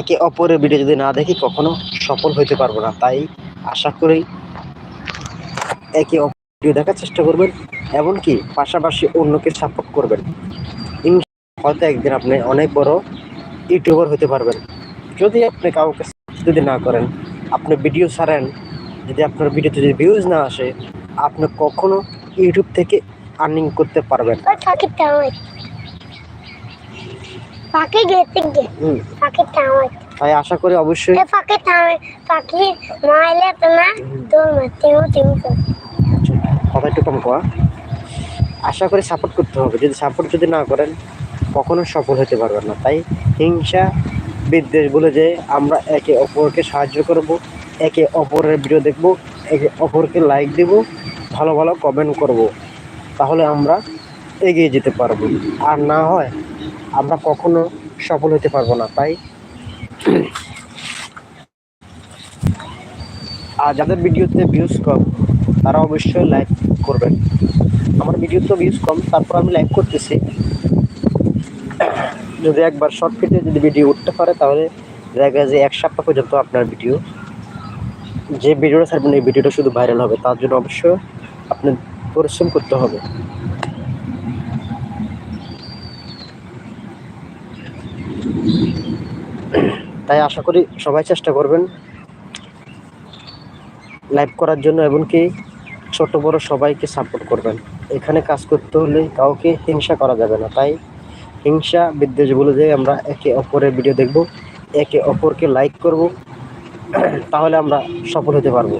একে অপরের ভিডিও যদি না দেখি, কখনো সফল হইতে পারব না। তাই আশা করি একে অপর ভিডিও দেখার চেষ্টা করবেন, এমনকি পাশাপাশি অন্যকে সাপোর্ট করবেন। হয়তো একদিন আপনি অনেক বড় ইউটিউবার হতে পারবেন। যদি আপনি কাউকে যদি না করেন, আপনি ভিডিও ছাড়েন, যদি আপনার ভিডিওতে যদি ভিউজ না আসে, আপনি কখনো ইউটিউব থেকে আর্নিং করতে পারবেন না। ওই পাখিটা আমার পাখি গেতে গে পাখিটা আমার তাই আশা করি অবশ্যই এ পাখিটা আমার পাখি মাইলে তো না তো তিমু করে। কথা একটু কম করা আশা করি সাপোর্ট করতে হবে। যদি সাপোর্ট যদি না করেন কখনো সফল হতে পারবেন না। তাই হিংসা বিদ্বেষ বলে যে আমরা একে অপরকে সাহায্য করব একে অপরের ভিডিও দেখব একে অপরকে লাইক দেব ভালো ভালো কমেন্ট করব তাহলে আমরা এগিয়ে যেতে পারব। আর না হয় আমরা কখনো সফল হতে পারব না। তাই আর যাদের ভিডিওতে ভিউজ কম, তারা অবশ্যই লাইক করবেন। আমার ভিডিও তো ভিউজ কম, তারপর আমি লাইক করতেছি। যদি একবার শর্ট ফিটে যদি ভিডিও উঠতে পারে, তাহলে দেখা যায় যে এক সপ্তাহ পর্যন্ত আপনার ভিডিও যে ভিডিওটা ছাড়বেন, এই ভিডিওটা শুধু ভাইরাল হবে। তার জন্য অবশ্যই আপনার পরিশ্রম করতে হবে। তাই আশা করি সবাই চেষ্টা করবেন লাইভ করার জন্য, এমনকি ছোট বড় সবাইকে সাপোর্ট করবেন। এখানে কাজ করতে হলে কাউকে হিংসা করা যাবে না। তাই হিংসা বিদ্বেষ বলে যে আমরা একে অপরের ভিডিও দেখব, একে অপরকে লাইক করব, তাহলে আমরা সফল হতে পারব।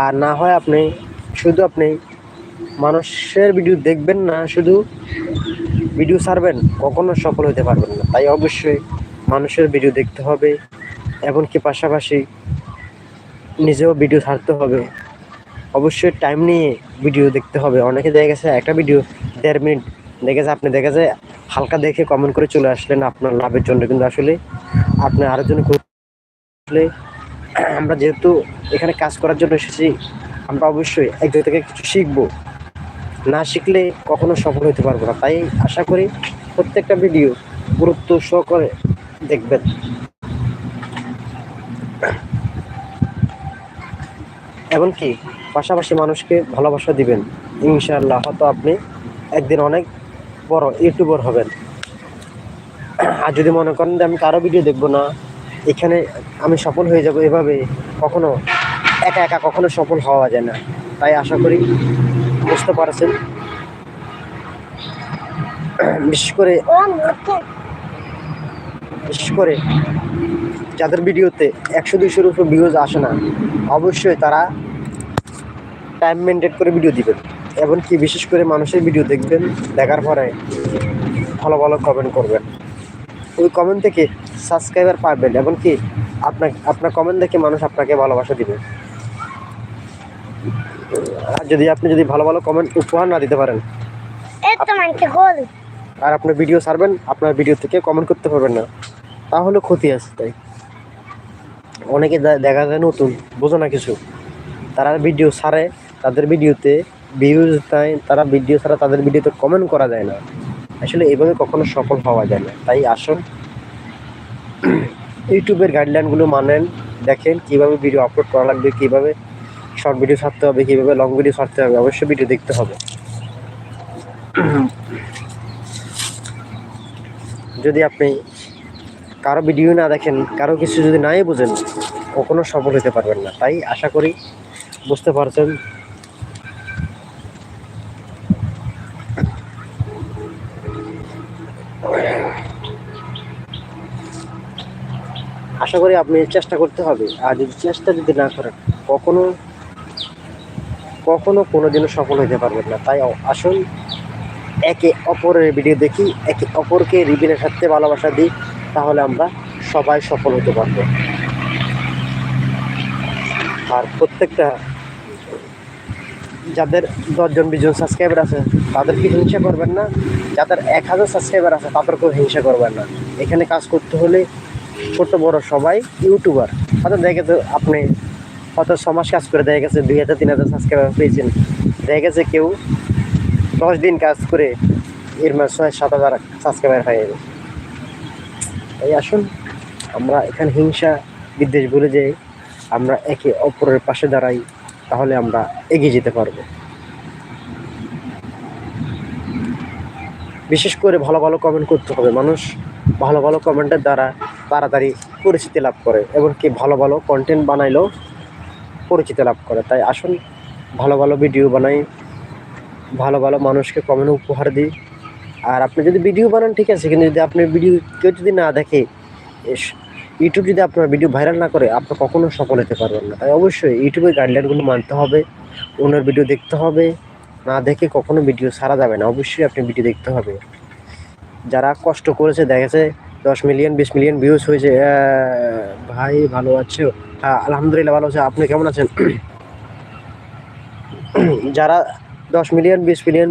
আর না হয় আপনি, শুধু আপনি মানুষের ভিডিও দেখবেন না, শুধু ভিডিও ছাড়বেন, কখনো সফল হতে পারবেন না। তাই অবশ্যই মানুষের ভিডিও দেখতে হবে, এমনকি পাশাপাশি নিজেও ভিডিও ছাড়তে হবে। অবশ্যই টাইম নিয়ে ভিডিও দেখতে হবে। অনেকে দেখা গেছে একটা ভিডিও দেড় মিনিট দেখেছে আপনি দেখা যায় হালকা দেখে কমেন্ট করে চলে আসলেন আপনার লাভের জন্য। কিন্তু আসলে আপনি আরও জন্য আসলে আমরা যেহেতু এখানে কাজ করার জন্য এসেছি, আমরা অবশ্যই এক জায়গা থেকে কিছু শিখব। না শিখলে কখনো সফল হতে পারব না। তাই আশা করি প্রত্যেকটা ভিডিও গুরুত্ব সহকারে দেখবেন। এমনকি পাশাপাশি মানুষকে ভালোবাসা দিবেন। ইনশাআল্লাহ হয়তো আপনি একদিন অনেক বড় ইউটিউবার হবেন। আর যদি মনে করেন যে আমি কারও ভিডিও দেখব না, এখানে আমি সফল হয়ে যাব এভাবে কখনো একা একা কখনো সফল হওয়া যায় না। তাই আশা করি বুঝতে পারছেন। বিশেষ করে বিশেষ করে যাদের ভিডিওতে একশো দুইশোর উপর ভিউজ আসে না অবশ্যই তারা টাইম মেনটেন করে ভিডিও দিবেন। এমনকি বিশেষ করে মানুষের ভিডিও দেখবেন দেখার পরে ভালো ভালো কমেন্ট করবেন। ওই কমেন্ট থেকে সাবস্ক্রাইবার পাবেন এমনকি আপনার আপনার কমেন্ট দেখে মানুষ আপনাকে ভালোবাসা দিবে। আর যদি আপনি যদি ভালো ভালো কমেন্ট উপহার না দিতে পারেন আর আপনার ভিডিও সারবেন আপনার ভিডিও থেকে কমেন্ট করতে পারবেন না। তাহলে ক্ষতি আছে তাই। অনেকে দেখা যায় নতুন, বোঝো না কিছু। তারা ভিডিও ছাড়ে, তাদের ভিডিওতে ভিউজ নাই, তারা ভিডিও ছাড়া তাদের ভিডিওতে কমেন্ট করা যায় না। আসলে এভাবে কখনো সফল হওয়া যায় না। তাই আসুন, ইউটিউবের গাইডলাইনগুলো মানেন, দেখেন কীভাবে ভিডিও আপলোড করা লাগবে, কীভাবে শর্ট ভিডিও ছাড়তে হবে, কীভাবে লং ভিডিও ছাড়তে হবে, অবশ্যই ভিডিও দেখতে হবে। যদি আপনি কারও ভিডিও না দেখেন, কারও কিছু যদি নাই বোঝেন, কখনো সফল হতে পারবেন না। তাই আশা করি বুঝতে পারছেন। আশা করি আপনি চেষ্টা করতে হবে। আর যদি চেষ্টা যদি না করেন, কখনো কখনো কোনো দিনও সফল হতে পারবেন না। তাই আসুন, একে অপরের ভিডিও দেখি, একে অপরকে রিবিনের সাথে ভালোবাসা দিই। তাহলে আমরা সবাই সফল হতে পারব। আর প্রত্যেকটা যাদের দশজন, বিশজন সাবস্ক্রাইবার আছে, তাদেরকে হিংসা করবেন না। যাদের এক হাজার সাবস্ক্রাইবার আছে, তাদেরকেও হিংসা করবেন না। এখানে কাজ করতে হলে ছোট, বড় সবাই ইউটিউবার। হয়তো দেখে তো আপনি হয়তো সমাজ কাজ করে দেখা গেছে দুই হাজার, তিন হাজার সাবস্ক্রাইবার পেয়েছেন। দেখা গেছে কেউ দশ দিন কাজ করে এর মাস ছয়, সাত হাজার সাবস্ক্রাইবার হয়ে যাবে তাই আসুন। আমরা এখানে হিংসা, বিদ্বেষ বলে যে আমরা একে অপরের পাশে দাঁড়াই, তাহলে আমরা এগিয়ে যেতে পারব। বিশেষ করে ভালো ভালো কমেন্ট করতে হবে। মানুষ ভালো ভালো কমেন্টের দ্বারা তাড়াতাড়ি পরিচিতি লাভ করে এমনকি ভালো ভালো কন্টেন্ট বানাইলেও পরিচিতি লাভ করে। তাই আসুন, ভালো ভালো ভিডিও বানাই, ভালো ভালো মানুষকে কমেন্ট উপহার দিই। আর আপনি যদি ভিডিও বানান, ঠিক আছে, কিন্তু যদি আপনার ভিডিও কেউ যদি না দেখে ইউটিউব যদি আপনার ভিডিও ভাইরাল না করে, আপনি কখনো সফল হতে পারবেন না। তাই অবশ্যই ইউটিউবের গাইডলাইনগুলো মানতে হবে ওনার ভিডিও দেখতে হবে, না দেখে কখনো ভিডিও সারা যাবে না। অবশ্যই আপনি ভিডিও দেখতে হবে। যারা কষ্ট করেছে, দেখেছে, দশ মিলিয়ন বিশ মিলিয়ন ভিউজ হয়েছে ভাই, ভালো আছো? হ্যাঁ আলহামদুলিল্লাহ ভালো আছে। আপনি কেমন আছেন? যারা দশ মিলিয়ন বিশ মিলিয়ন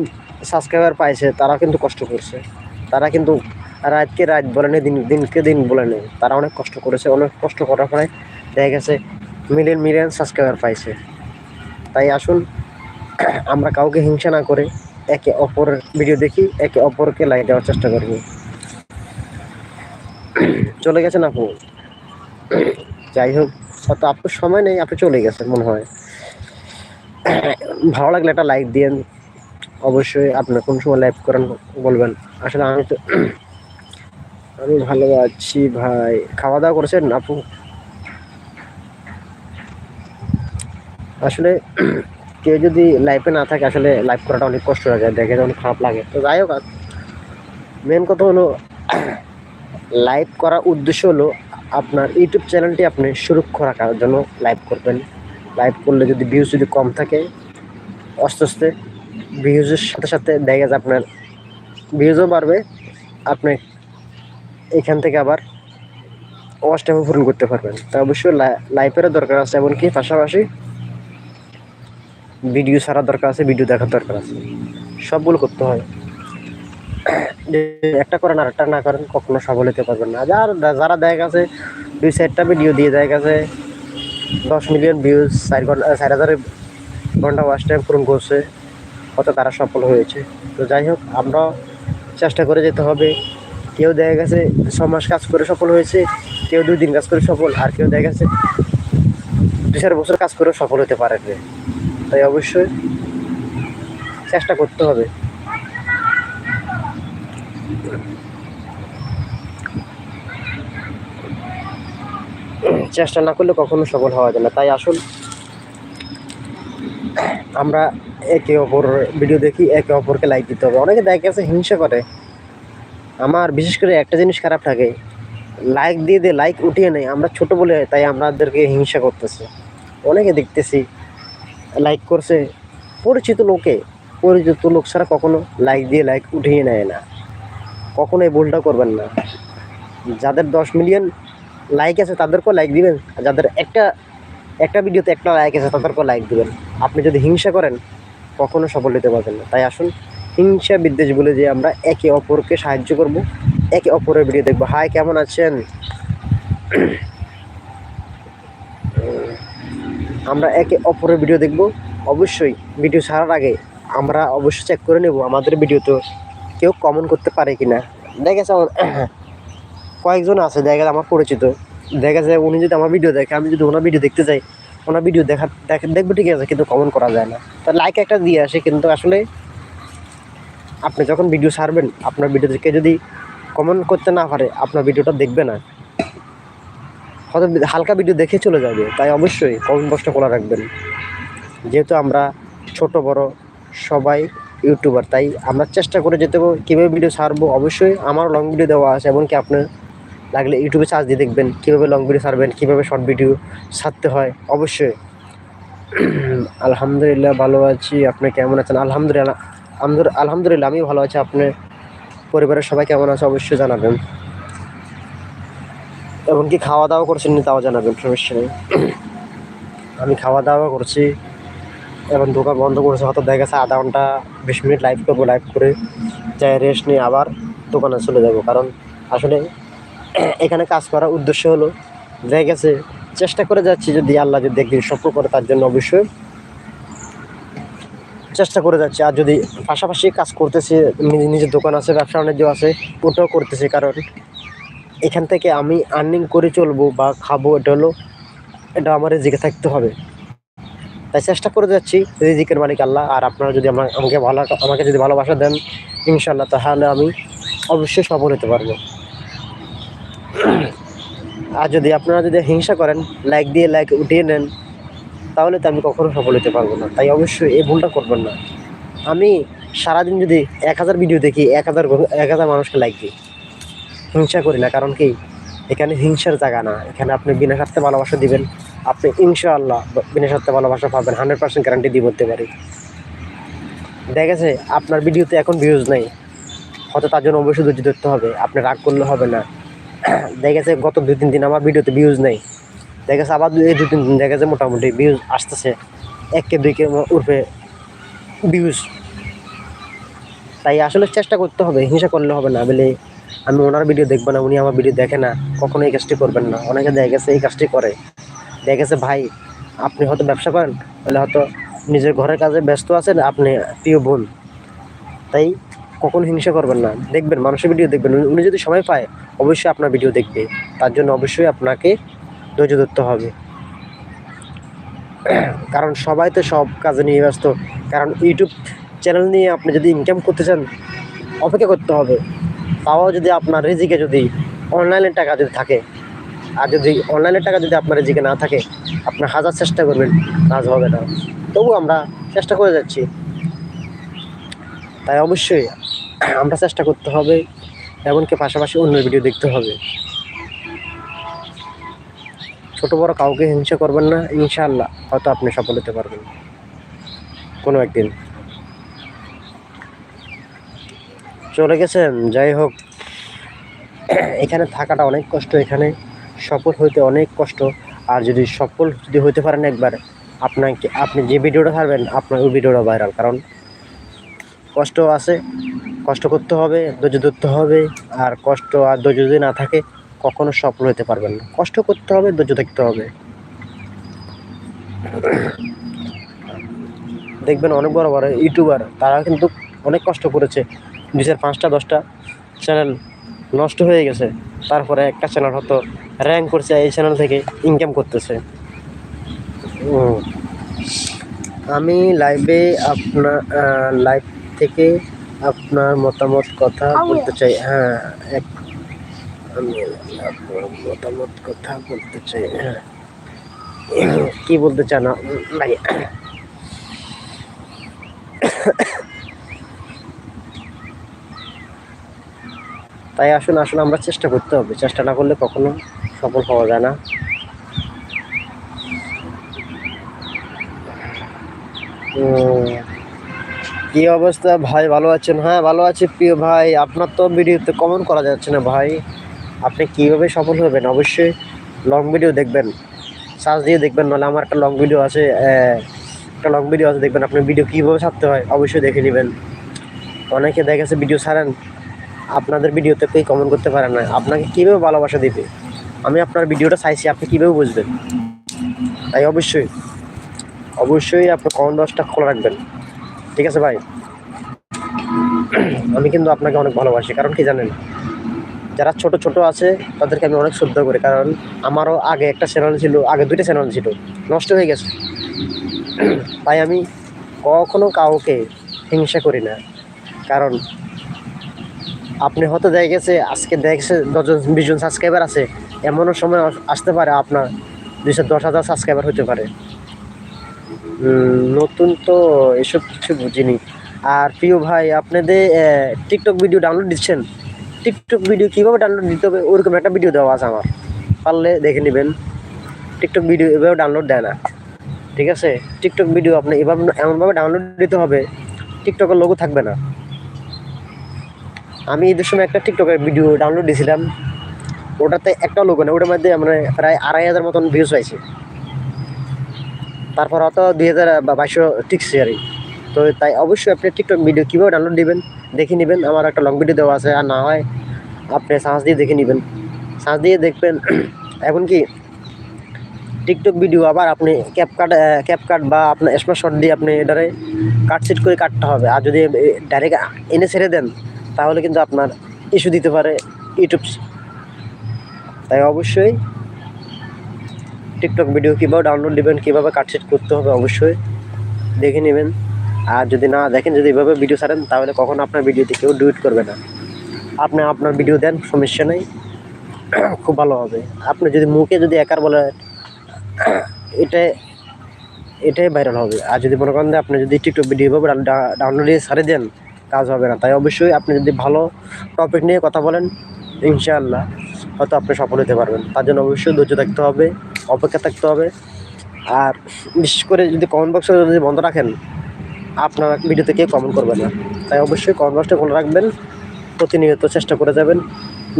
সাবস্ক্রাইবার পাইছে তারা কিন্তু কষ্ট করছে। তারা কিন্তু রাতকে রাত বলে নেই, দিন দিনকে দিন বলে নেই। তারা অনেক কষ্ট করেছে, অনেক কষ্ট করার পরে দেখা গেছে মিলিয়ন মিলিয়ন সাবস্ক্রাইবার পাইছে। তাই আসুন, আমরা কাউকে হিংসা না করে একে অপরের ভিডিও দেখি, একে অপরকে লাইক দেওয়ার চেষ্টা করি। চলে গেছেন আপু। যাই হোক, হয়তো আপনার সময় নেই, আপনি চলে গেছেন, মনে হয়। ভালো লাগলে একটা লাইক দিয়েন। অবশ্যই আপনি কোন সময় লাইভ করেন বলবেন। আসলে আমি তো আমি ভালো আছি ভাই। খাওয়া দাওয়া করেছেন আপু? আসলে কেউ যদি লাইফে না থাকে, আসলে লাইভ করাটা অনেক কষ্ট হয়ে যায়। দেখে অনেক খারাপ লাগে। তো যাই হোক মেন কথা হলো লাইভ করার উদ্দেশ্য হলো আপনার ইউটিউব চ্যানেলটি আপনি সুরক্ষা রাখার জন্য লাইভ করবেন। লাইভ করলে যদি ভিউজ যদি কম থাকে আস্তে আস্তে ভিউজের সাথে সাথে দেখা যায় আপনার, ভিউজও বাড়বে, আপনি এখান থেকে আবার টাইমও পূরণ করতে পারবেন। তা অবশ্যই লাইফেরও দরকার আছে, এমনকি পাশাপাশি ভিডিও ছাড়ার দরকার আছে ভিডিও দেখার দরকার আছে। সবগুলো করতে হয়। একটা করেন আর একটা না করেন, কখনো সফল হতে পারবেন না। যার যারা দেখা গেছে, দুই চারটা ভিডিও দিয়ে দেখা গেছে, দশ মিলিয়ন ভিউজ চার ঘণ্টা, চার হাজার ঘণ্টা ওয়াচ টাইম পূরণ করছে। হয়তো তারা সফল হয়েছে। তো যাই হোক আমরা চেষ্টা করে যেতে হবে। কেউ দেখা গেছে ছ মাস কাজ করে সফল হয়েছে, কেউ দুই দিন কাজ করে সফল, আর কেউ দেখা গেছে দু চার বছর কাজ করে সফল হতে পারে তাই অবশ্যই চেষ্টা করতে হবে। চেষ্টা না করলে কখনো সফল হওয়া যায় না। তাই আসুন আমরা একে অপর ভিডিও দেখি, একে অপরকে লাইক দিতে হবে। অনেকে দেখা গেছে হিংসা করে। আমার বিশেষ করে একটা জিনিস খারাপ থাকে লাইক দিয়ে দিয়ে লাইক উঠিয়ে নেই আমরা ছোট বলে তাই আমাদেরকে হিংসা করতেছে। অনেকে দেখতেছি লাইক করছে। পরিচিত লোকে, পরিচিত লোক ছাড়া কখনো লাইক দিয়ে লাইক উঠিয়ে নেয় না। কখনো এই ভুলটা করবেন না। যাদের দশ মিলিয়ন লাইক আছে তাদেরকেও লাইক দিবেন। যাদের একটা একটা ভিডিওতে একটা লাইক আছে, তাদেরকেও লাইক দেবেন। আপনি যদি হিংসা করেন, কখনো সফল হতে পারবেন না। তাই আসুন, হিংসা বিদ্বেষ বলে যে আমরা একে অপরকে সাহায্য করব, একে অপরের ভিডিও দেখব। হাই কেমন আছেন? আমরা একে অপরের ভিডিও দেখব। অবশ্যই ভিডিও ছাড়ার আগে আমরা অবশ্যই চেক করে নেব আমাদের ভিডিও তো কেউ কমন করতে পারে কি না আমার কয়েকজন আছে, দেখা আমার পরিচিত। দেখা যায় উনি যদি আমার ভিডিও দেখে, আমি যদি ওনার ভিডিও দেখতে যাই, ওনার ভিডিও দেখা দেখ দেখবে ঠিক আছে, কিন্তু কমন করা যায় না। তা লাইক একটা দিয়ে আসে, কিন্তু আসলে আপনি যখন ভিডিও ছাড়বেন, আপনার ভিডিও থেকে যদি কমেন্ট করতে না পারে, আপনার ভিডিওটা দেখবে না। হয়তো হালকা ভিডিও দেখে চলে যাবে, তাই অবশ্যই কমেন্ট বক্সটা খোলা রাখবেন। যেহেতু আমরা ছোট, বড় সবাই ইউটিউবার তাই আমরা চেষ্টা করে যেতে কীভাবে ভিডিও ছাড়বো, অবশ্যই আমার লং ভিডিও দেওয়া আছে, এমনকি আপনার লাগলে ইউটিউবে চার্জ দিয়ে দেখবেন, কীভাবে লং ভিডিও ছাড়বেন, কীভাবে শর্ট ভিডিও ছাড়তে হয়, অবশ্যই। আলহামদুলিল্লাহ ভালো আছি। আপনি কেমন আছেন? আলহামদুলিল্লাহ, আলহামদুল- আলহামদুলিল্লাহ আমি ভালো আছি। আপনি পরিবারের সবাই কেমন আছে অবশ্যই জানাবেন। এবং এমনকি খাওয়া দাওয়া করছেন তাও জানাবেন, সমস্যা নেই। আমি খাওয়া দাওয়া করছি এখন দোকান বন্ধ করেছে, হয়তো দেখা গেছে আধা ঘণ্টা, বিশ মিনিট লাইভ করব লাইভ করে, যাই রেস্ট নিয়ে আবার দোকানে চলে যাব। কারণ আসলে এখানে কাজ করার উদ্দেশ্য হলো দেখা গেছে, চেষ্টা করে যাচ্ছি যদি আল্লাহ যদি একদিন সফল করে তার জন্য অবশ্যই। চেষ্টা করে যাচ্ছি। আর যদি পাশাপাশি কাজ করতেছি নিজে- নিজের দোকান আছে, ব্যবসা বাণিজ্য আছে, ওটাও করতেছি। কারণ এখান থেকে আমি আর্নিং করে চলবো বা খাব, এটা হলো, এটা আমার রিজিকে থাকতে হবে। তাই চেষ্টা করে যাচ্ছি রিজিকের মালিক আল্লাহ। আর আপনারা যদি আমাকে ভালো আমাকে যদি ভালোবাসা দেন ইনশাল্লাহ তাহলে আমি অবশ্যই সফল হতে পারব। আর যদি আপনারা যদি হিংসা করেন লাইক দিয়ে লাইক উঠিয়ে নেন, তাহলে তো আমি কখনো সফল হতে পারব না। তাই অবশ্যই এই ভুলটা করবেন না। আমি সারাদিন যদি এক হাজার ভিডিও দেখি, এক হাজার এক হাজার মানুষকে লাইক দিই। হিংসা করি না, কারণ কি? এখানে হিংসার জায়গা না। এখানে আপনি বিনা স্বার্থে ভালোবাসা দিবেন। আপনি ইনশাআল্লাহ বিনা স্বার্থে ভালোবাসা পাবেন। হান্ড্রেড পার্সেন্ট গ্যারান্টি দিয়ে বলতে পারি। দেখা গেছে, আপনার ভিডিওতে এখন ভিউজ নেই। হয়তো তার জন্য অবশ্যই ধৈর্য ধরতে হবে। আপনি রাগ করলে হবে না। দেখা গেছে গত দুই, তিন দিন আমার ভিডিওতে ভিউজ নেই। দেখা গেছে আবার দুই দুই, তিন দিন দেখা গেছে মোটামুটি ভিউজ আসতেছে। এক কে দুই কে উঠবে ভিউজ তাই আসলে চেষ্টা করতে হবে, হিংসা করলে হবে না, বলে আমি ওনার ভিডিও দেখব না, উনি আমার ভিডিও দেখে না, কখনো এই কাজটি করবেন না। অনেকে দেখা গেছে এই কাজটি করে। দেখা গেছে, ভাই, আপনি হয়তো ব্যবসা করেন, তাহলে হয়তো নিজের ঘরের কাজে ব্যস্ত আছেন, আপনি প্রিয় বোন। তাই কখনো হিংসা করবেন না। দেখবেন, মানুষের ভিডিও দেখবেন। উনি- যদি সময় পায়, অবশ্যই আপনার ভিডিও দেখবে। তার জন্য অবশ্যই আপনাকে ধৈর্য ধরতে হবে। কারণ সবাই তো সব কাজে নিয়ে ব্যস্ত। কারণ ইউটিউব চ্যানেল নিয়ে আপনি যদি ইনকাম করতে চান, অপেক্ষা করতে হবে। তাও যদি আপনার রেজিকে যদি অনলাইনের টাকা যদি থাকে, আর যদি অনলাইনের টাকা যদি আপনার রেজিকে না থাকে আপনার হাজার চেষ্টা করবেন, কাজ হবে না। তবু আমরা চেষ্টা করে যাচ্ছি। তাই অবশ্যই আমরা চেষ্টা করতে হবে, এমনকি পাশাপাশি অন্যের ভিডিও দেখতে হবে। ছোট বড় কাউকে হিংসা করবেন না, ইনশাআল্লাহ, হয়তো আপনি সফল হতে পারবেন। কোনো একদিন। চলে গেছেন, যাই হোক। এখানে থাকাটা অনেক কষ্ট, এখানে সফল হইতে অনেক কষ্ট। আর যদি সফল যদি হইতে পারেন একবার, আপনাকে, আপনি যে ভিডিওটা ছাড়বেন, আপনার ওই ভিডিওটা ভাইরাল। কারণ কষ্ট আছে কষ্ট করতে হবে, ধৈর্য ধরতে হবে। আর কষ্ট আর ধৈর্য যদি না থাকে, কখনো সফল হতে পারবেন না। কষ্ট করতে হবে, ধৈর্য থাকতে হবে। দেখবেন অনেক বড় বড় ইউটিউবার, তারা কিন্তু অনেক কষ্ট করেছে। চার, পাঁচটা, দশটা চ্যানেল নষ্ট হয়ে গেছে। তারপরে একটা চ্যানেল হয়তো র্যাঙ্ক করছে, এই চ্যানেল থেকে ইনকাম করতেছে। আমি লাইভে আপনার লাইভ থেকে আপনার মতামত কথা বলতে চাই। হ্যাঁ এক আমি আপনার মতামত কথা বলতে চাই। হ্যাঁ। কি বলতে চান? ভাই। তাই আসুন আসলে আমরা চেষ্টা করতে হবে। চেষ্টা না করলে কখনো সফল হওয়া যায় না। উম, কি অবস্থা? ভাই, ভালো আছেন? হ্যাঁ ভালো আছি প্রিয় ভাই। আপনার তো ভিডিওতে কমেন্ট করা যাচ্ছে না ভাই। আপনি কীভাবে সফল হবেন? অবশ্যই লং ভিডিও দেখবেন। সার্চ দিয়ে দেখবেন, নাহলে আমার একটা লং ভিডিও আছে একটা লং ভিডিও আছে, দেখবেন আপনি ভিডিও কীভাবে ছাড়তে হয়, অবশ্যই দেখে নেবেন। অনেকে দেখেছে ভিডিও ছাড়েন, আপনাদের ভিডিওতে কেউ কমেন্ট করতে পারে না। আপনাকে কীভাবে ভালোবাসা দেবে? আমি আপনার ভিডিওটা চাইছি, আপনি কীভাবে বুঝবেন? তাই অবশ্যই অবশ্যই আপনার কমেন্ট বক্সটা খোলা রাখবেন। ঠিক আছে ভাই। আমি কিন্তু আপনাকে অনেক ভালোবাসি, কারণ কি জানেন? যারা ছোট ছোট আছে, তাদেরকে আমি অনেক শ্রদ্ধা করি, কারণ আমারও আগে একটা চ্যানেল ছিল, আগে দুইটা চ্যানেল ছিল, নষ্ট হয়ে গেছে। তাই আমি কখনো কাউকে হিংসা করি না, কারণ আপনি হয়তো দেখা গেছে, আজকে দেখছে দশজন, বিশজন সাবস্ক্রাইবার আছে, এমনও সময় আসতে পারে আপনার দুইশো দশ হাজার সাবস্ক্রাইবার হতে পারে। নতুন তো এসব কিছু বুঝিনি। আর প্রিয় ভাই আপনাদের টিকটক ভিডিও ডাউনলোড দিচ্ছেন? টিকটক ভিডিও কীভাবে ডাউনলোড দিতে হবে? ওরকম একটা ভিডিও দেওয়া আছে আমার। পারলে দেখে নেবেন। টিকটক ভিডিও এভাবে ডাউনলোড দেয় না। ঠিক আছে? টিকটক ভিডিও আপনি এভাবে এমনভাবে ডাউনলোড দিতে হবে টিকটকের লোগো থাকবে না। আমি ঈদের সময় একটা টিকটকের ভিডিও ডাউনলোড দিয়েছিলাম। ওটাতে একটা লোগো না ওটার মধ্যে মানে প্রায় আড়াই হাজার মতন ভিউজ পাইছি। তারপর হয়তো দুই হাজার বাইশশো টিকছে আর তো তাই অবশ্যই আপনি টিকটক ভিডিও কীভাবে ডাউনলোড দিবেন, দেখে নেবেন। আমার একটা লং ভিডিও দেওয়া আছে, আর না হয় আপনি সার্চ দিয়ে দেখে নেবেন। সার্চ দিয়ে দেখবেন, এখন কি টিকটক ভিডিও আবার আপনি ক্যাপকাট ক্যাপকাট বা আপনার স্মার্ট শট দিয়ে আপনি এটারে কাটসিট করে কাটতে হবে। আর যদি ডাইরেক্ট এনে ছেড়ে দেন, তাহলে কিন্তু আপনার ইস্যু দিতে পারে ইউটিউব তাই অবশ্যই টিকটক ভিডিও কীভাবে ডাউনলোড দিবেন, কীভাবে কাটসিট করতে হবে অবশ্যই দেখে নেবেন। আর যদি না দেখেন, যদি এভাবে ভিডিও ছাড়েন, তাহলে কখনো আপনার ভিডিওতে কেউ ডুইট করবে না। আপনি আপনার ভিডিও দেন, সমস্যা নেই। খুব ভালো হবে। আপনি যদি মুখে যদি একার বলে এটা এটাই ভাইরাল হবে। আর যদি মনে করেন আপনি যদি টিকটক ভিডিও এভাবে ডাউনলোড দিয়ে ছাড়ে দেন, কাজ হবে না। তাই অবশ্যই আপনি যদি ভালো টপিক নিয়ে কথা বলেন, ইনশাআল্লাহ হয়তো আপনি সফল হতে পারবেন। তার জন্য অবশ্যই ধৈর্য থাকতে হবে। অপেক্ষা থাকতে হবে। আর বিশেষ করে যদি কমেন্ট বক্সে যদি বন্ধ রাখেন, আপনার ভিডিওতে কেউ কমেন্ট করবে না। তাই অবশ্যই কমেন্ট বক্সটা খোলা রাখবেন, প্রতিনিয়ত চেষ্টা করে যাবেন।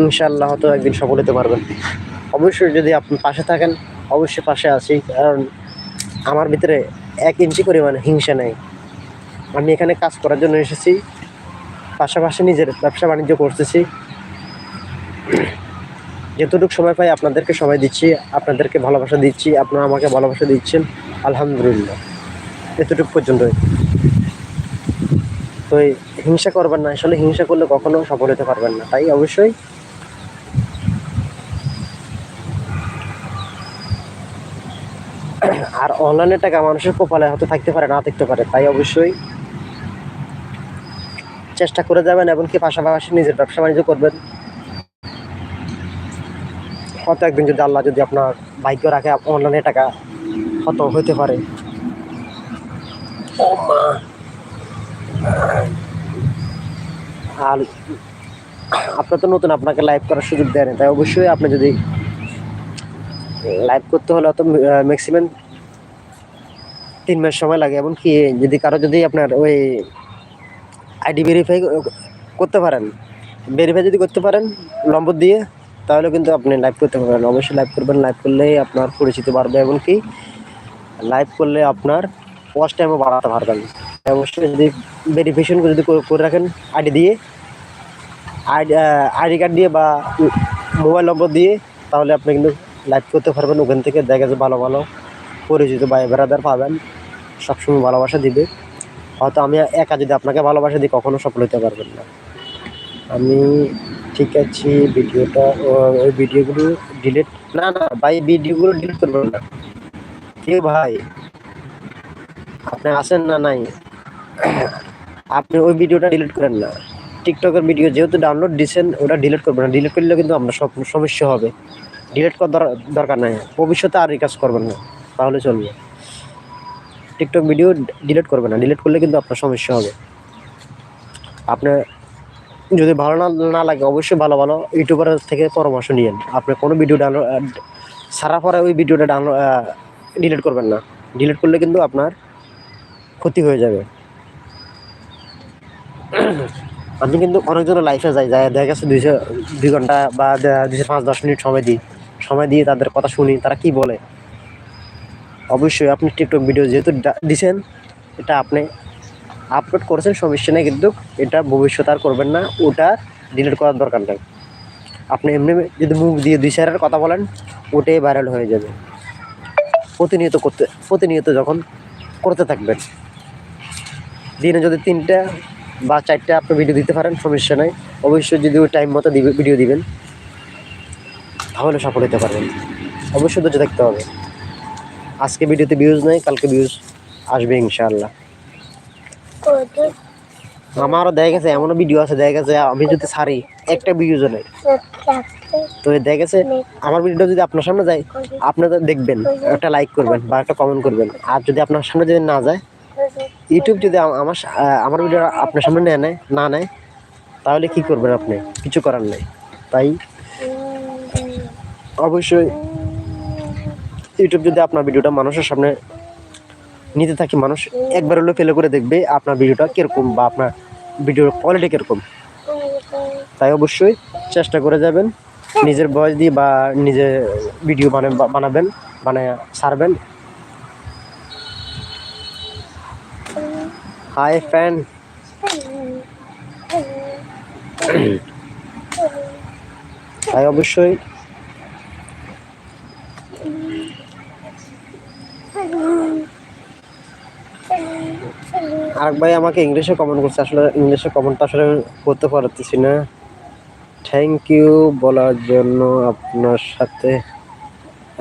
ইনশাআল্লাহ হয়তো একদিন সফল হতে পারবেন। অবশ্যই যদি আপনি পাশে থাকেন, অবশ্যই পাশে আছি, কারণ আমার ভিতরে এক ইঞ্চি পরিমাণ হিংসা নেই। আমি এখানে কাজ করার জন্য এসেছি, পাশাপাশি নিজের ব্যবসা বাণিজ্য করতেছি। যতটুকু সময় পাই আপনাদেরকে সময় দিচ্ছি, আপনাদেরকে ভালোবাসা দিচ্ছি, আপনারা আমাকে ভালোবাসা দিচ্ছেন, আলহামদুলিল্লাহ। এতটুকু পর্যন্তই। তো হিংসা করবেন না, আসলে হিংসা করলে কখনো সফল হতে পারবেন না, তাই অবশ্যই। আর অনলাইনে টাকা মানুষের কপালে হয়তো থাকতে পারে, না থাকতে পারে, তাই অবশ্যই। চেষ্টা করে যাবেন এমনকি পাশাপাশি নিজের ব্যবসা বাণিজ্য করবেন। হয়তো একদিন যদি আল্লাহ যদি আপনার ভাগ্য রাখে অনলাইনে টাকা হয়তো হইতে পারে। আর আপনার তো নতুন আপনাকে লাইভ করার সুযোগ দেয় না তাই অবশ্যই আপনি যদি লাইভ করতে হলে তো ম্যাক্সিমাম তিন মাস সময় লাগে। এবং এমনকি যদি কারও যদি আপনার ওই আইডি ভেরিফাই করতে পারেন ভেরিফাই যদি করতে পারেন নম্বর দিয়ে তাহলে কিন্তু আপনি লাইভ করতে পারবেন। অবশ্যই লাইভ করবেন। লাইভ করলেই আপনার পরিচিত বাড়বে, এমনকি লাইভ করলে আপনার ওয়াচ টাইমও বাড়াতে পারবেন। অবশ্যই যদি ভেরিফিকেশন যদি করে রাখেন আইডি দিয়ে আইডি আইডি কার্ড দিয়ে বা মোবাইল নম্বর দিয়ে, তাহলে আপনি কিন্তু লাইভ করতে পারবেন। ওখান থেকে দেখা যাচ্ছে ভালো ভালো পরিচিত ভাই বেড়াদার পাবেন। সবসময় ভালোবাসা দিবে। হয়তো আমি একা যদি আপনাকে ভালোবাসা দিই, কখনো সফল হতে পারবেন না। আমি ঠিক আছে, ভিডিওটা ওই ভিডিওগুলো ডিলিট না না, ভাই, ভিডিওগুলো ডিলিট করবেন না। কে ভাই, আপনি আছেন না নাই? আপনি ওই ভিডিওটা ডিলিট করেন না। টিকটকের ভিডিও যেহেতু ডাউনলোড দিচ্ছেন ওটা ডিলিট করবেন না। ডিলিট করলে কিন্তু আপনার সব সমস্যা হবে। ডিলিট করার দর- দরকার নাই। ভবিষ্যতে আর এই কাজ করবেন না। তাহলে চলবে। টিকটক ভিডিও ডিলিট করবেন না। ডিলিট করলে কিন্তু আপনার সমস্যা হবে। আপনার যদি ভালো না না লাগে, অবশ্যই ভালো ভালো ইউটিউবার থেকে পরামর্শ নিয়েন। আপনি কোনো ভিডিও ডাউনলোড সারার পরে ওই ভিডিওটা ডাউনলোড ডিলিট করবেন না। ডিলিট করলে কিন্তু আপনার ক্ষতি হয়ে যাবে। আমি কিন্তু অনেকজনের লাইফে যাই যাই, দেখা গেছে দুইশো দুই ঘণ্টা বা দুইশো পাঁচ, দশ মিনিট সময় দিই। সময় দিয়ে তাদের কথা শুনি, তারা কি বলে। অবশ্যই আপনি টিকটক ভিডিও যেহেতু দিছেন, এটা আপনি আপলোড করেছেন সমস্যা নেই কিন্তু এটা ভবিষ্যৎ আর করবেন না, ওটা ডিলিট করার দরকার নেই। আপনি এমনি যদি মুখ দিয়ে দুই চারের কথা বলেন, ওটাই ভাইরাল হয়ে যাবে। প্রতিনিয়ত করতে, প্রতিনিয়ত যখন করতে থাকবেন। দিনে যদি তিনটা বা চারটা আপনি ভিডিও দিতে পারেন সমস্যা নাই অবশ্যই যদি ওই টাইম মতো দিবে ভিডিও দিবেন, তাহলে সফল হতে পারবেন। অবশ্যই ধৈর্য থাকতে হবে। আজকে ভিডিওতে ভিউজ নেই, কালকে ভিউজ আসবে ইনশাআল্লাহ। আমারও দেখা গেছে এমনও ভিডিও আছে দেখা গেছে আমি যদি ছাড়ি একটা ভিডিও নেই সত্যি তো দেখা গেছে আমার ভিডিওটা যদি আপনার সামনে যায় আপনি তো দেখবেন একটা লাইক করবেন বা একটা কমেন্ট করবেন। আর যদি আপনার সামনে যদি না যায় ইউটিউব যদি আমার আমার ভিডিও আপনার সামনে নেয় নেয় না নেয় তাহলে কি করবেন আপনি? কিছু করার নেই। তাই অবশ্যই ইউটিউব যদি আপনার ভিডিওটা মানুষের সামনে নিতে থাকি মানুষ একবার হলেও ফেলে করে দেখবে আপনার ভিডিওটা কীরকম বা আপনার ভিডিওর কোয়ালিটি কীরকম। তাই অবশ্যই চেষ্টা করে যাবেন নিজের ভয়েস দিয়ে বা নিজে ভিডিও বানা বানাবেন মানে ছাড়বেন। হাই ফ্যান তাই অবশ্যই আরেক ভাই আমাকে ইংলিশে কমেন্ট করছে। আসলে ইংলিশে কমেন্টটা আসলে করতে পারতেছি না। থ্যাংক ইউ বলার জন্য আপনার সাথে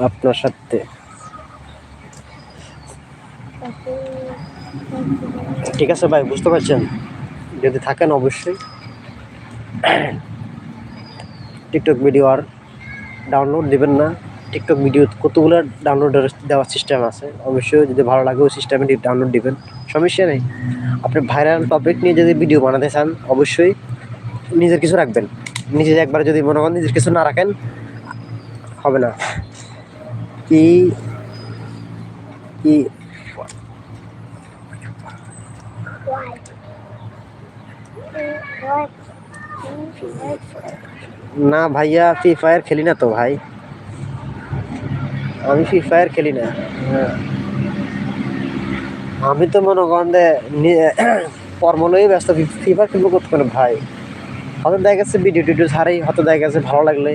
আপনার সাথে। ঠিক আছে ভাই, বুঝতে পারছেন? যদি থাকেন অবশ্যই। টিকটক ভিডিও আর ডাউনলোড দিবেন না। টিকটক ভিডিও কতগুলো ডাউনলোড দেওয়ার সিস্টেম আছে? অবশ্যই যদি ভালো লাগে ওই সিস্টেমে ডাউনলোড দিবেন। সমস্যা নেই। আপনি ভাইরাল টপিক নিয়ে যদি ভিডিও বানাতে চান, অবশ্যই নিজের কিছু রাখবেন। নিজে একবার যদি মনে করেন নিজের কিছু না রাখেন, হবে না। কি কি? না ভাইয়া ফ্রি ফায়ার খেলি না তো ভাই। আমি ফ্রি ফায়ার খেলি না। হ্যাঁ। আমি তো মনে করেন যে কর্ম লই ব্যস্ত ফ্রি ফায়ার খেলব করতে পারে ভাই? হয়তো দেখা গেছে ভিডিও টিডিও ছাড়াই, হয়তো দেখা গেছে ভালো লাগলে।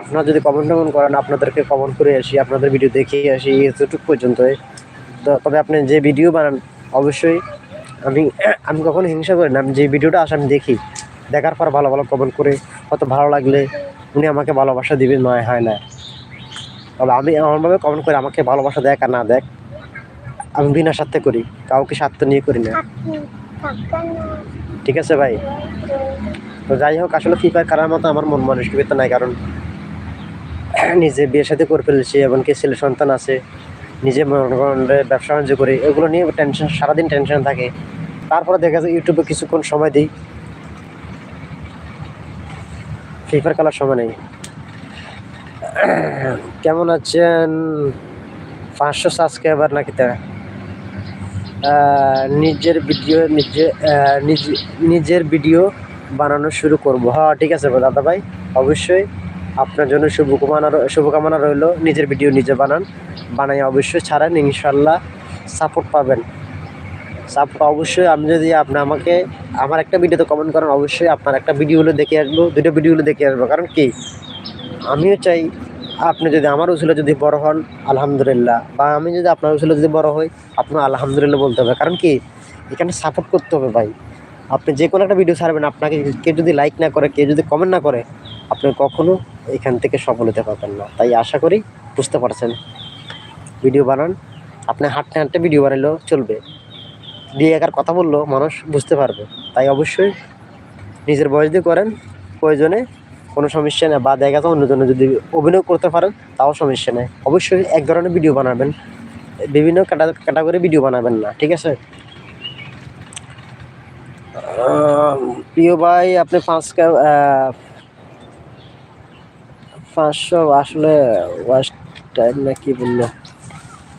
আপনারা যদি কমেন্ট টমেন্ট করেন, আপনাদেরকে কমেন্ট করে আসি, আপনাদের ভিডিও দেখে আসি, এতটুকু পর্যন্ত তো, তবে আপনি যে ভিডিও বানান, অবশ্যই আমি আমি কখনো হিংসা করি না, আমি যে ভিডিওটা আসে আমি দেখি। দেখার পর ভালো ভালো কমেন্ট করে, হয়তো ভালো লাগলে উনি আমাকে ভালোবাসা দিবেন নয় হয় না। তবে আমি এমনভাবে কমেন্ট করে, আমাকে ভালোবাসা দেখ আর না দেখ আমি বিনা স্বার্থে করি কাউকে স্বার্থ নিয়ে করি না। ঠিক আছে ভাই? তো যাই হোক আসলে ফ্রি ফায়ার খেলার মতো আমার মন মানসিকতা নাই কারণ নিজে বিয়ে সাথে করে ফেলেছি এমনকি ছেলে সন্তান আছে নিজে ব্যবসা বাণিজ্য করি এগুলো নিয়ে টেনশন সারাদিন টেনশন থাকে। তারপরে দেখা যায় ইউটিউবে কিছুক্ষণ সময় দিই। ফ্রি ফায়ার খেলার সময় নেই। কেমন আছেন? পাঁচশো সাবস্ক্রাইবার নাকি তা? আহ, নিজের ভিডিও নিজে নিজে- নিজের ভিডিও বানানো শুরু করব। হ্যাঁ ঠিক আছে দাদা ভাই, অবশ্যই আপনার জন্য শুভকামনা শুভকামনা রইল, নিজের ভিডিও নিজে বানান। বানাই অবশ্যই ছাড়েন ইনশাল্লাহ সাপোর্ট পাবেন। সাপোর্ট অবশ্যই, আমি যদি আপনি, আমাকে, আমার একটা ভিডিওতে কমেন্ট করেন, অবশ্যই আপনার একটা ভিডিওগুলো দেখে আসব দুটো ভিডিওগুলো দেখে আসব। কারণ কি? আমিও চাই আপনি যদি আমার উসুলে যদি বড় হন, আলহামদুলিল্লাহ। বা আমি যদি আপনার উসুলে যদি বড় হই, আপনার আলহামদুলিল্লাহ বলতে হবে। কারণ কি? এখানে সাপোর্ট করতে হবে ভাই। আপনি যে কোনো একটা ভিডিও ছাড়বেন, আপনাকে কেউ যদি লাইক না করে, কেউ যদি কমেন্ট না করে, আপনি কখনো এখান থেকে সফল হতে পারবেন না। তাই আশা করি বুঝতে পারছেন। ভিডিও বানান। আপনি হাঁটতে হাঁটতে ভিডিও বানালেও চলবে। দিয়ে একার কথা বললেও মানুষ বুঝতে পারবে। তাই অবশ্যই নিজের বয়স দিয়ে করেন। প্রয়োজনে কোনো সমস্যা নেই, বা দেখা যাচ্ছে অন্যজনে যদি অভিনয় করতে পারেন, তাও সমস্যা নেই। অবশ্যই এক ধরনের ভিডিও বানাবেন। বিভিন্ন ক্যাটাগরি ভিডিও বানাবেন না, ঠিক আছে? প্রিয় ভাই, আপনি পাঁচ পাঁচশো আসলে ওয়াস্ট টাইম না কি বলল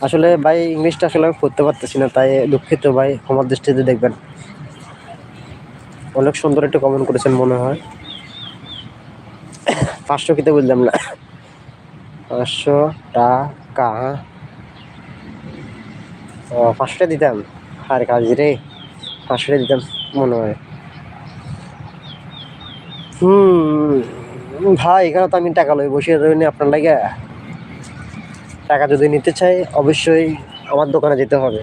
আসলে ভাই, ইংলিশটা আসলে আমি পড়তে পারতেছি না, তাই দুঃখিত ভাই, আমার দৃষ্টিতে দেখবেন। অনেক সুন্দর একটা কমেন্ট করেছেন মনে হয়। পাঁচশো কিতে বুঝলাম না। পাঁচশো টাকা। ও পাঁচশোটা দিতাম? আর কাজ রে পাঁচশোটা দিতাম মনে হয়। হুম ভাই এখানে তো আমি টাকা লই বসে রইনি আপনার লাগে। টাকা যদি নিতে চাই অবশ্যই আমার দোকানে যেতে হবে।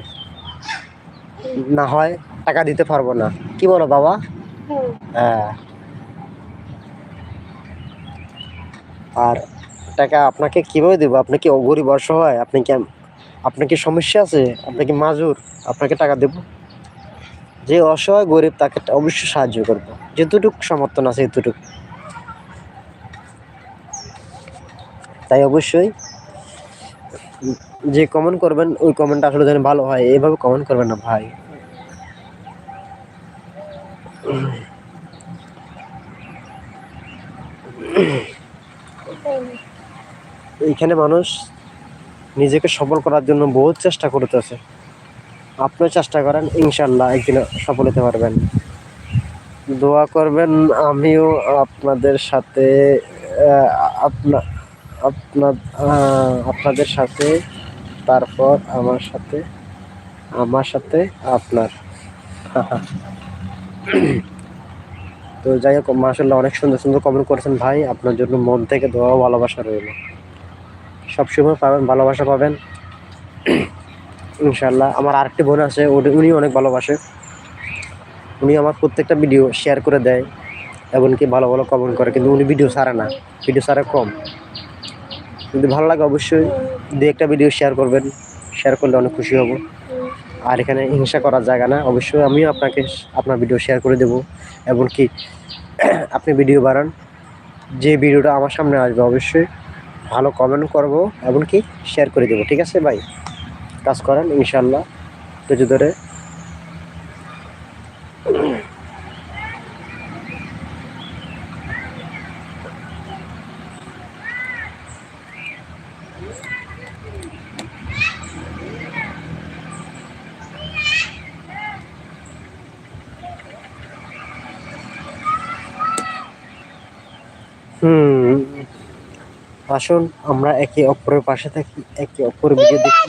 না হয় টাকা দিতে পারব না। কি বলো বাবা? হ্যাঁ। আর টাকা আপনাকে কীভাবে দেবো? আপনি কি গরিব অসহায়? আপনি কি আপনার কি সমস্যা আছে? আপনি কি মাজুর? আপনাকে টাকা দেব? যে অসহায় গরিব তাকে অবশ্যই সাহায্য করব। যেতটুকু সমর্থন আছে এতটুকু। তাই অবশ্যই যে কমেন্ট করবেন, ওই কমেন্টটা আসলে যেন ভালো হয়। এইভাবে কমেন্ট করবেন না ভাই। এইখানে মানুষ নিজেকে সফল করার জন্য বহুত চেষ্টা করতেছে। আপনিও চেষ্টা করেন ইনশাল্লাহ একদিন সফল হতে পারবেন। দোয়া করবেন, আমিও আপনাদের সাথে আপনা আপনার আপনাদের সাথে, তারপর আমার সাথে আমার সাথে আপনার। তো যাই হোক মাসাল্লাহ অনেক সুন্দর সুন্দর কমেন্ট করেছেন ভাই। আপনার জন্য মন থেকে দোয়া ভালোবাসা রইল। সবসময় পাবেন, ভালোবাসা পাবেন। ইনশাল্লাহ আমার আরেকটি বোন আছে উনি উনি অনেক ভালোবাসে। উনি আমার প্রত্যেকটা ভিডিও শেয়ার করে দেয়, এমনকি ভালো ভালো কমেন্ট করে, কিন্তু উনি ভিডিও ছাড়ে না। ভিডিও ছাড়ে কম। যদি ভালো লাগে অবশ্যই দু একটা ভিডিও শেয়ার করবেন। শেয়ার করলে অনেক খুশি হব। আর এখানে হিংসা করার জায়গা না। অবশ্যই আমিও আপনাকে আপনার ভিডিও শেয়ার করে দেবো। এমনকি আপনি ভিডিও বানান, যে ভিডিওটা আমার সামনে আসবে অবশ্যই ভালো কমেন্ট করব, এমনকি শেয়ার করে দেবো। ঠিক আছে ভাই? কাজ করেন ইনশাল্লাহ ধৈর্য ধরে হুম আসুন আমরা একে অপরের পাশে থাকি একে অপরের ভিডিও দেখি।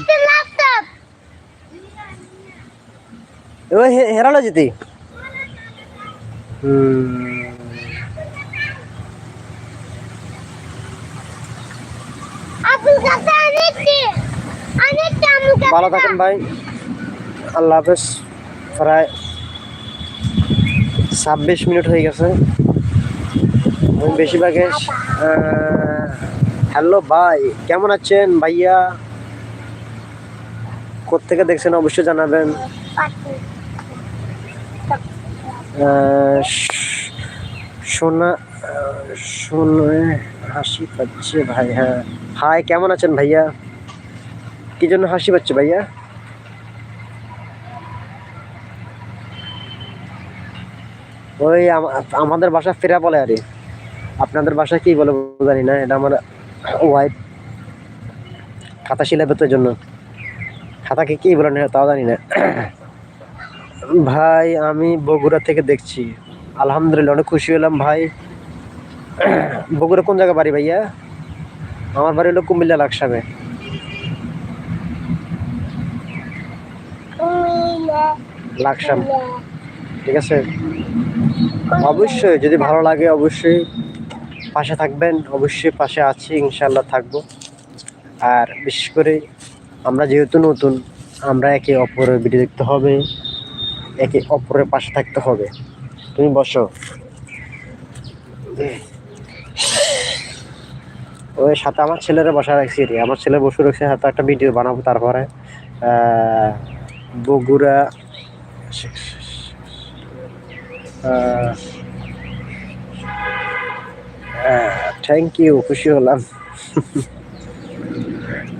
ওই হেরালো কাছে ভালো থাকেন ভাই। আল্লাহ হাফেজ। প্রায় ছাব্বিশ মিনিট হয়ে গেছে। বেশিরভাগে হ্যালো ভাই, কেমন আছেন ভাইয়া? কোথেকে দেখছেন অবশ্যই জানাবেন। সোনা শুনে হাসি পাচ্ছে ভাই হ্যাঁ। হাই, কেমন আছেন ভাইয়া? কি জন্য হাসি পাচ্ছে ভাইয়া? ওই আমাদের বাসা ফেরা বলে আরে। আপনাদের বাসা কি বলে জানি না, এটা আমার ওয়াইফ খাতা শিলাবে তো জন্য। খাতাকে কী বলে না তাও জানি না। ভাই আমি বগুড়া থেকে দেখছি। আলহামদুলিল্লাহ অনেক খুশি হলাম ভাই। বগুড়া কোন জায়গা বাড়ি ভাইয়া? আমার বাড়ি হলো কুমিল্লা লাকসামে। লাকসাম। ঠিক আছে? অবশ্যই যদি ভালো লাগে অবশ্যই। পাশে থাকবেন, অবশ্যই পাশে আছি ইনশাল্লাহ থাকব। আর বিশেষ করে আমরা যেহেতু নতুন, আমরা একে অপরের ভিডিও দেখতে হবে, একে অপরের পাশে থাকতে হবে। তুমি বসো। ওই সাথে আমার ছেলেরা বসা রাখছি রে। আমার ছেলে বসে রাখছে সাথে একটা ভিডিও বানাবো তারপরে। বগুড়া থ্যাংক ইউ খুশি হলাম।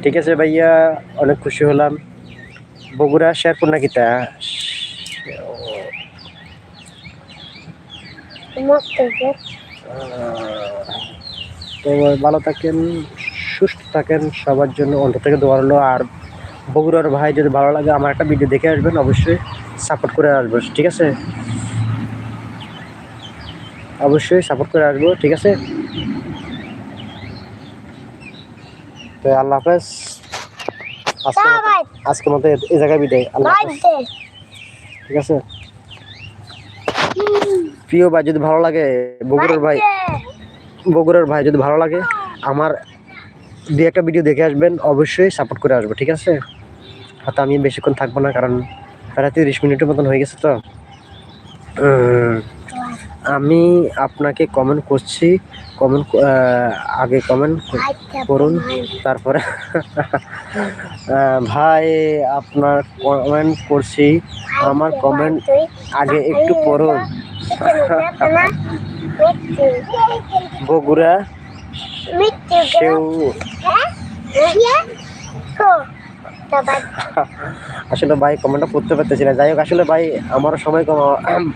ঠিক আছে ভাইয়া অনেক খুশি হলাম। বগুড়া শেরপুর নাকি তা? তো ভালো থাকেন সুস্থ থাকেন সবার জন্য অন্তর থেকে দোয়া হলো আর বগুড়ার ভাই যদি ভালো লাগে আমার একটা ভিডিও দেখে আসবেন অবশ্যই সাপোর্ট করে আসব ঠিক আছে? অবশ্যই সাপোর্ট করে আসব ঠিক আছে? তো আল্লাহ হাফেজ। আজকে মতো এই জায়গায় বিদায় আল্লাহ হাফেজ। ঠিক আছে? প্রিয় ভাই যদি ভালো লাগে বগুড়ার ভাই। বগুড়ার ভাই যদি ভালো লাগে আমার দু একটা ভিডিও দেখে আসবেন অবশ্যই সাপোর্ট করে আসব ঠিক আছে? হয়তো আমি বেশিক্ষণ থাকব না কারণ প্রায় তিরিশ মিনিটের মতন হয়ে গেছে তো। আমি আপনাকে কমেন্ট করছি কমেন্ট আগে কমেন্ট আচ্ছা, করুন তারপরে ভাই আপনার কমেন্ট করছি আমার কমেন্ট আগে একটু পড়ুন। বগুড়া সেও আসলে ভাই কমেন্টটা পড়তে পারতেছি না। যাই হোক, আসলে ভাই আমার সময় কম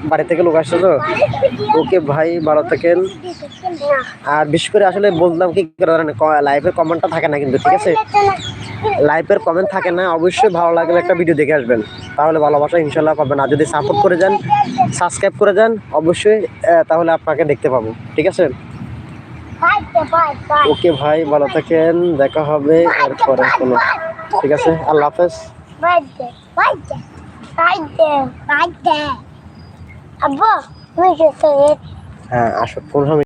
বাড়ি থেকে লোক আসছে তো। ওকে ভাই, ভালো থাকেন। আর বিশেষ করে আসলে বললাম কি লাইভের কমেন্টটা থাকে না কিন্তু, ঠিক আছে? লাইভের কমেন্ট থাকে না, অবশ্যই ভালো লাগলে একটা ভিডিও দেখে আসবেন। তাহলে ভালোবাসা ইনশাল্লাহ পাবেন। আর যদি সাপোর্ট করে যান সাবস্ক্রাইব করে যান, অবশ্যই তাহলে আপনাকে দেখতে পাবো। ঠিক আছে? ওকে ভাই ভালো থাকেন। দেখা হবে এরপরে কোনো। ঠিক আছে? আল্লাহ হাফেজ। হ্যাঁ আসো। সময়